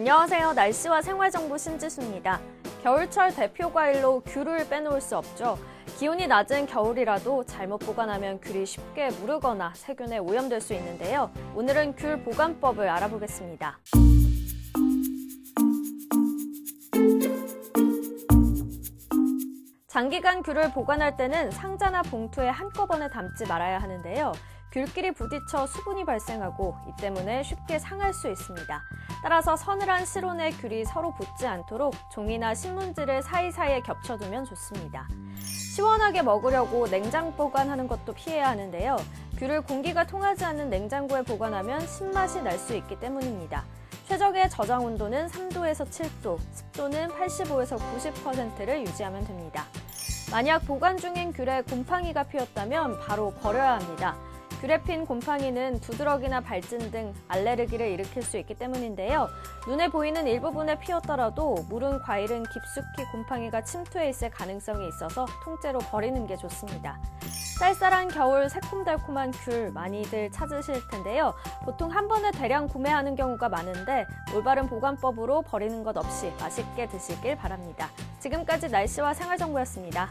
안녕하세요. 날씨와 생활정보 신지수입니다. 겨울철 대표 과일로 귤을 빼놓을 수 없죠. 기온이 낮은 겨울이라도 잘못 보관하면 귤이 쉽게 무르거나 세균에 오염될 수 있는데요. 오늘은 귤 보관법을 알아보겠습니다. 장기간 귤을 보관할 때는 상자나 봉투에 한꺼번에 담지 말아야 하는데요. 귤끼리 부딪혀 수분이 발생하고 이 때문에 쉽게 상할 수 있습니다. 따라서 서늘한 실온에 귤이 서로 붙지 않도록 종이나 신문지를 사이사이에 겹쳐두면 좋습니다. 시원하게 먹으려고 냉장 보관하는 것도 피해야 하는데요. 귤을 공기가 통하지 않는 냉장고에 보관하면 신맛이 날 수 있기 때문입니다. 최적의 저장 온도는 3도에서 7도, 습도는 85에서 90%를 유지하면 됩니다. 만약 보관 중인 귤에 곰팡이가 피었다면 바로 버려야 합니다. 귤에 핀 곰팡이는 두드러기나 발진 등 알레르기를 일으킬 수 있기 때문인데요. 눈에 보이는 일부분에 피었더라도 물은 과일은 깊숙이 곰팡이가 침투해 있을 가능성이 있어서 통째로 버리는 게 좋습니다. 쌀쌀한 겨울 새콤달콤한 귤 많이들 찾으실 텐데요. 보통 한 번에 대량 구매하는 경우가 많은데 올바른 보관법으로 버리는 것 없이 맛있게 드시길 바랍니다. 지금까지 날씨와 생활정보였습니다.